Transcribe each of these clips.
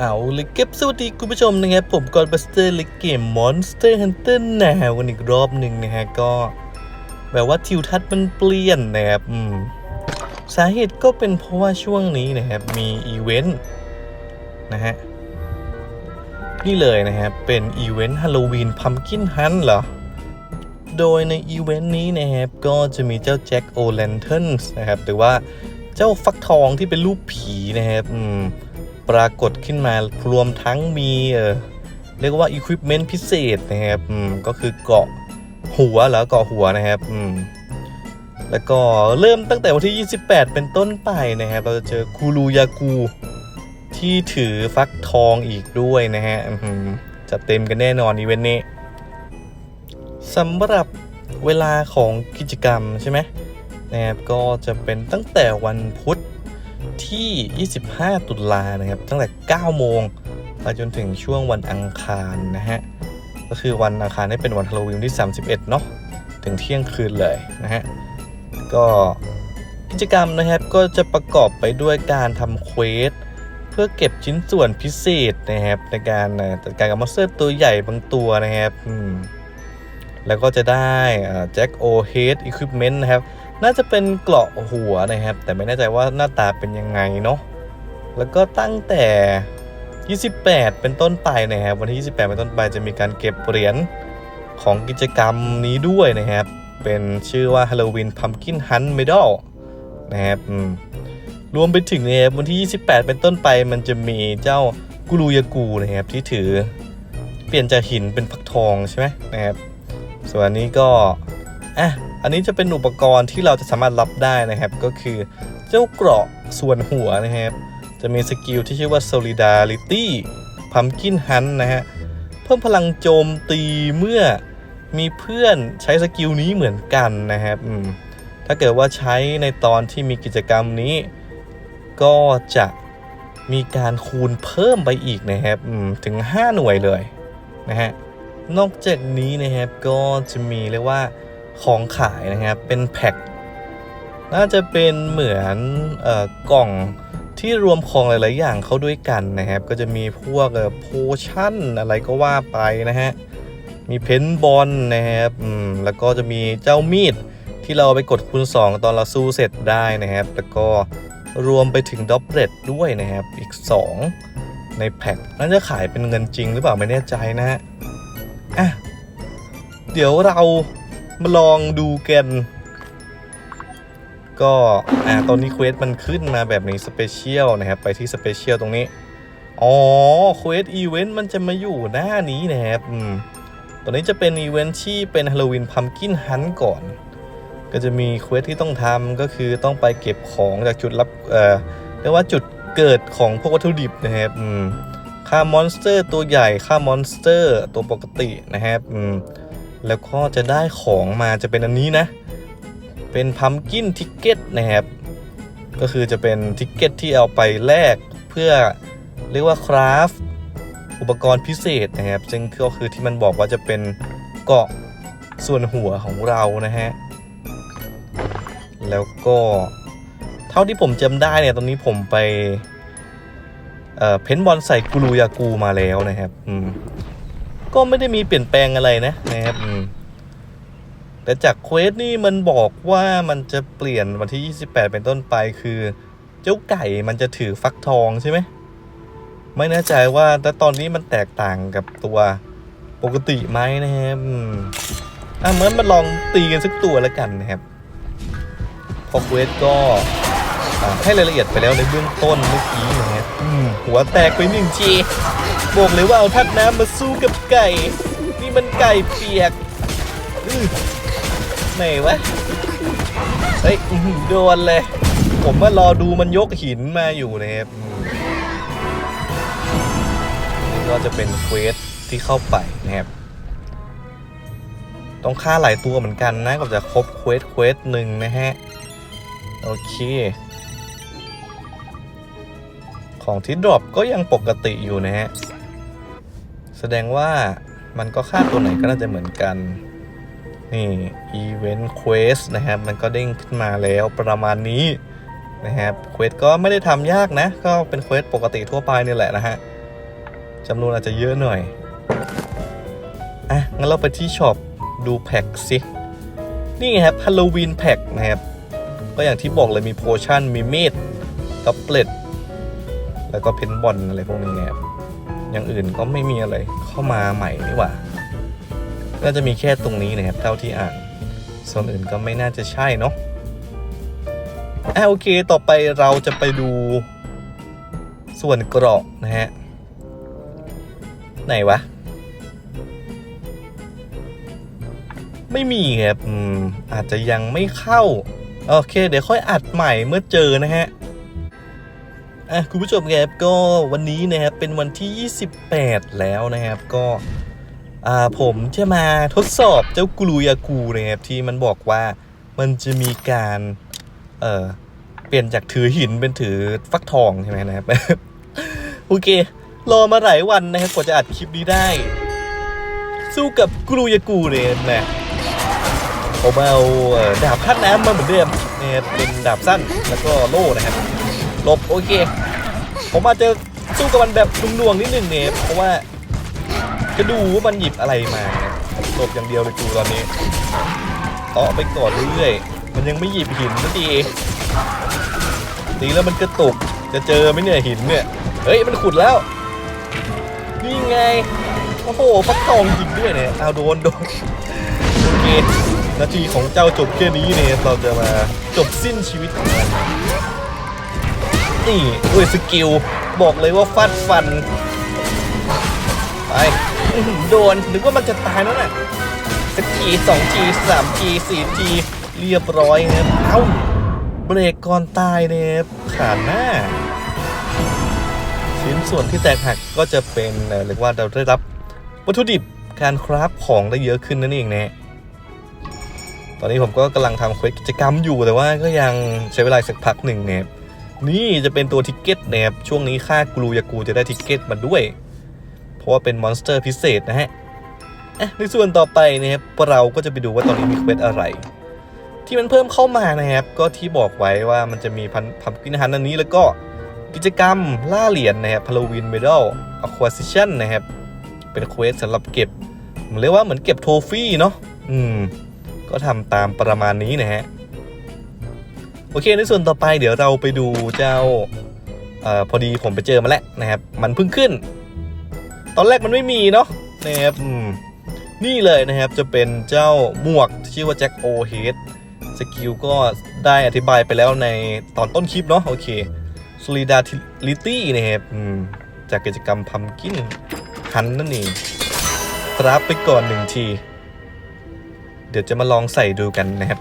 เอาเลยเก็บสวัสดีคุณผู้ชมนะครับ ผมกอนบัสเตอร์เล็กเกม Monster Hunter นะฮะวันอีกรอบหนึ่งนะฮะก็ แบบว่าทิวทัศน์มันเปลี่ยนนะครับอืมสาเหตุก็เป็นเพราะว่าช่วงนี้นะครับ มีอีเวนต์นะฮะ นี่เลยนะครับ เป็นอีเวนต์ฮาโลวีนพัมกินฮันเหรอ โดยในอีเวนต์นี้นะครับ ก็จะมีเจ้าแจ็คโอแลนเทนส์นะครับ หรือว่าเจ้าฟักทองที่เป็นรูปผีนะครับอืม ปรากฏขึ้นมารวมทั้งมีเรียกว่าอุปกรณ์พิเศษนะครับก็คือเกาะหัวแล้วเกาะหัวนะครับแล้วก็เริ่มตั้งแต่วันที่ 28 เป็นต้นไปนะครับ เราจะเจอคูรูยากูที่ถือฟักทองอีกด้วยนะฮะจะเต็มกันแน่นอนอีเวนต์นี้สำหรับเวลาของกิจกรรมใช่ไหมนะครับก็จะเป็นตั้งแต่วันพุธ ที่ 25 ตุลานะครับ ตั้งแต่ 9 โมงไปจนถึงช่วงวันอังคารนะฮะ ก็คือวันอังคารนี่เป็นวันฮาโลวีนที่ 31 เนาะ ถึงเที่ยงคืนเลยนะฮะ ก็กิจกรรมนะครับก็จะประกอบไปด้วยการทำเควสเพื่อเก็บชิ้นส่วนพิเศษนะครับในการจัดการกับมอนสเตอร์ตัวใหญ่บางตัวนะครับ แล้วก็จะได้แจ็คโอเฮดอุปกรณ์นะครับ น่าจะเป็นเกราะหัวนะครับ แต่ไม่แน่ใจว่าหน้าตาเป็นยังไงเนาะแล้วก็ตั้งแต่ 28 เป็นต้นไปนะครับวันที่ 28 เป็นต้นไปจะมีการเก็บเหรียญของกิจกรรมนี้ด้วยนะครับ เป็นชื่อว่า Halloween Pumpkin Hunt Medal นะครับรวมไปถึงนะครับวันที่ 28 เป็นต้นไปมันจะมีเจ้ากุรูยากูนะครับที่ถือเปลี่ยนจากหินเป็นพักทองใช่ไหมนะครับส่วนนี้ก็อะ อันนี้จะเป็นอุปกรณ์ที่เราจะสามารถรับได้นะครับ ก็คือเจ้าเกราะส่วนหัวนะครับ จะมีสกิลที่ชื่อว่า solidarity pumpkin hunt นะฮะ เพิ่มพลังโจมตีเมื่อมีเพื่อนใช้สกิลนี้เหมือนกันนะครับถ้าเกิดว่าใช้ในตอนที่มีกิจกรรมนี้ ก็จะมีการคูณเพิ่มไปอีกนะครับถึง 5 หน่วยเลยนะฮะนอกจากนี้นะครับก็จะมีเรียกว่า ของขายนะครับ เป็นแพ็คน่าจะเป็นเหมือนเอ่อกล่องที่รวมของหลาย ๆ อย่างเข้าด้วยกันนะครับ ก็จะมีพวกโพชั่นอะไรก็ว่าไปนะฮะ มีเพนบอลนะครับอืมแล้วก็จะมีเจ้ามีดที่เราไปกดคูณ 2 ตอนเราสู้เสร็จได้นะครับ แล้วก็รวมไปถึงด็อบเรดด้วยนะครับ อีก 2 ในแพ็คน่าจะขายเป็นเงินจริงหรือเปล่าไม่แน่ใจนะฮะ อะ เดี๋ยวเรา มาลองดูกัน ก็อ่าตอนนี้เควสมันขึ้นมาแบบนี้สเปเชียลนะครับ ไปที่สเปเชียลตรงนี้ อ๋อเควสอีเวนต์มันจะมาอยู่หน้านี้นะครับอืมตอนนี้จะเป็นอีเวนต์ที่เป็นฮาโลวีนพัมกินฮันก่อน ก็จะมีเควสที่ต้องทำก็คือต้องไปเก็บของจากจุดรับเอ่อเรียกว่าจุดเกิดของพวกวัตถุดิบนะครับอืมฆ่ามอนสเตอร์ตัวใหญ่ฆ่ามอนสเตอร์ตัวปกตินะครับอืม แล้วก็จะได้ของมาจะเป็นอันนี้นะ เป็นพัมกินทิกเก็ตนะครับ ก็คือจะเป็นทิกเก็ตที่เอาไปแลกเพื่อเรียกว่าคราฟอุปกรณ์พิเศษนะครับ ซึ่งก็คือที่มันบอกว่าจะเป็นเกาะส่วนหัวของเรานะฮะ แล้วก็เท่าที่ผมจำได้เนี่ยตอนนี้ผมไปเอ่อเพ้นบอลใส่กูรูยากูมาแล้วนะครับ อืม ก็ไม่ได้มีเปลี่ยนแปลงอะไรนะนะครับแต่จากเควสนี่มันบอกว่ามันจะเปลี่ยนวันที่ 28 เป็นต้นไปคือ เจ้าไก่มันจะถือฟักทองใช่ไหมไม่แน่ใจว่าแต่ตอนนี้มันแตกต่างกับตัวปกติไหมนะครับอะเหมือนมาลองตีกันสักตัวแล้วกันนะครับพอเควสก็ให้รายละเอียดไปแล้วในเบื้องต้นเมื่อกี้นะครับหัวแตกไปหนึ่งที บอกเลยว่าเอาทัดน้ำมาสู้กับไก่ นี่มันไก่เปียกไหนวะ เฮ้ยอื้อหือโดนเลย ผมมารอดูมันยกหินมาอยู่นะครับนี่ก็จะเป็นเควสที่เข้าไปนะครับ ต้องฆ่าหลายตัวเหมือนกันนะกว่าจะครบเควสเควสหนึ่งนะฮะ โอเคของที่ดรอปก็ยังปกติอยู่นะฮะ แสดงว่ามันก็ค่าตัวไหนก็น่าจะเหมือนกัน นี่ Event Quest นะครับ มันก็เด้งขึ้นมาแล้วประมาณนี้นะครับ เควสก็ไม่ได้ทำยากนะ ก็เป็นเควสปกติทั่วไปนี่แหละนะฮะจำนวนอาจจะเยอะหน่อย อะ งั้นเราไปที่ช็อปดูแพ็กสิ นี่ครับฮ a โลวีนแพ็กนะครับ ก็อย่างที่บอกเลยมีโพชั่น มีมีดกับเปล็ด แล้วก็เพนบอลอะไรพวกนี้นะครับ อย่างอื่นก็ไม่มีอะไรเข้ามาใหม่นี่หว่าน่าจะมีแค่ตรงนี้นะครับเท่าที่อ่าน ส่วนอื่นก็ไม่น่าจะใช่เนาะอะโอเคต่อไปเราจะไปดู ส่วนเกราะนะฮะ ไหนวะ ไม่มีครับอาจจะยังไม่เข้า โอเค เดี๋ยวค่อยอัดใหม่เมื่อเจอนะฮะ อะคุณผู้ชมครับก็วันนี้นะครับเป็นวันที่ 28 แล้วนะครับก็อ่าผมจะมาทดสอบเจ้ากลูยากูนะครับที่มันบอกว่ามันจะมีการเอ่อเปลี่ยนจากถือหินเป็นถือฟักทองใช่ไหมนะครับโอเค รอมาหลายวันนะครับกว่าจะอัดคลิปนี้ได้ สู้กับกลูยากูเลยนะผมเอาดาบพัดน้ำมาเหมือนเดิมนะครับเป็นดาบสั้นแล้วก็โล่นะครับ ลบโอเค ผมอาจจะสู้กับมันแบบนุ่วงๆนิดนึงเนี่ยเพราะว่าจะดูว่ามันหยิบอะไรมาหลบอย่างเดียวเลยกูตอนนี้ต่อไปก่อนเรื่อยๆมันยังไม่หยิบหินสักทีตีแล้วมันกระตุกจะเจอไหมเนี่ยหินเนี่ยเฮ้ยมันขุดแล้วนี่ไงโอ้โหฟักทองจริงด้วยเนี่ยเอาโดนโดนโอเคนาทีของเจ้าจบแค่นี้เนี่ยเราจะมาจบสิ้นชีวิตของมัน นี่ด้วยสกิล บอกเลยว่าฟัดฟัน ไป โดน นึกว่ามันจะตายแล้วน่ะสกทีสองทีสามทีสี่ทีเรียบร้อยนะครับ เอ้า เบรกก่อนตายเนะครับขาดหน้า ชิ้นส่วนที่แตกหักก็จะเป็นเอ่อเรียกว่าเราได้รับวัตถุดิบการคราฟของได้เยอะขึ้นนั่นเองนะตอนนี้ผมก็กำลังทำเควสกิจกรรมอยู่แต่ว่าก็ยังใช้เวลาสักพักหนึ่งเนะครับ นี่จะเป็นตัวทิกเก็ตนะครับ ช่วงนี้ค่ากลูยากูจะได้ทิกเก็ตมาด้วย เพราะว่าเป็นมอนสเตอร์พิเศษนะฮะในส่วนต่อไปนะครับเราก็จะไปดูว่าตอนนี้มีเควสอะไร ที่มันเพิ่มเข้ามานะครับ ก็ที่บอกไว้ว่ามันจะมีพันพัมกินฮันอันนี้แล้วก็กิจกรรมล่าเหรียญนะครับ Halloween Medal Acquisition นะครับ เป็นเควสสำหรับเก็บเหมือนเรียกว่าเหมือนเก็บโทฟี่เนาะอืม ก็ทำตามประมาณนี้นะฮะ โอเค ในส่วนต่อไปเดี๋ยวเราไปดูเจ้าออพอดีผมไปเจอมาแล้วนะครับ มันเพิ่งขึ้น ตอนแรกมันไม่มีเนาะนะครับนี่เลยนะครับจะเป็นเจ้าหมวกชื่อว่าแจ็คโอเฮดสกิลก็ได้อธิบายไปแล้วในตอนต้นคลิปเนาะโอเค solidarity นะครับจากกิจกรรมพัมกินฮันนั่นเองครับไปก่อนหนึ่งที เดี๋ยวจะมาลองใส่ดูกันนะครับ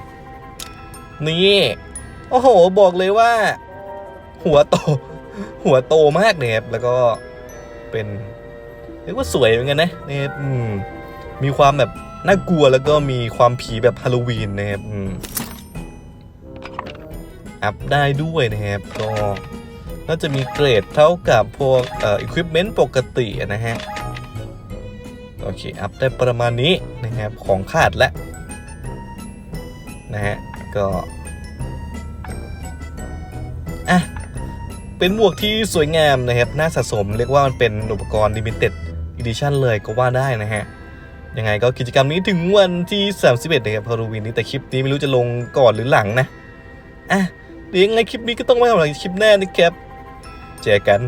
นี่ โอ้โห บอกเลยว่า หัวโต หัวโตมากเนี่ยครับแล้วก็เป็นเรียกว่าสวยเหมือนกันนะเนี่ยมมีความแบบน่ากลัวแล้วก็มีความผีแบบฮาโลวีนนะครับอัพได้ด้วยนะครับก็น่าจะมีเกรดเท่ากับพวกเอ่ออุปกรณ์ปกตินะฮะ โอเค อัพได้ประมาณนี้นะครับ ของขาดแล้วนะฮะ ก็ เป็นหมวกที่สวยงามนะครับน่าสะสมเรียกว่ามันเป็นอุปกรณ์ limited edition เลยก็ว่าได้นะฮะยังไงก็กิจกรรมนี้ถึงวันที่ 31นะครับฮาโลวีนนี้แต่คลิปนี้ไม่รู้จะลงก่อนหรือหลังนะอะเดี๋ยวยังไงคลิปนี้ก็ต้องไว้สำหรับคลิปหน้านะครับเจอกัน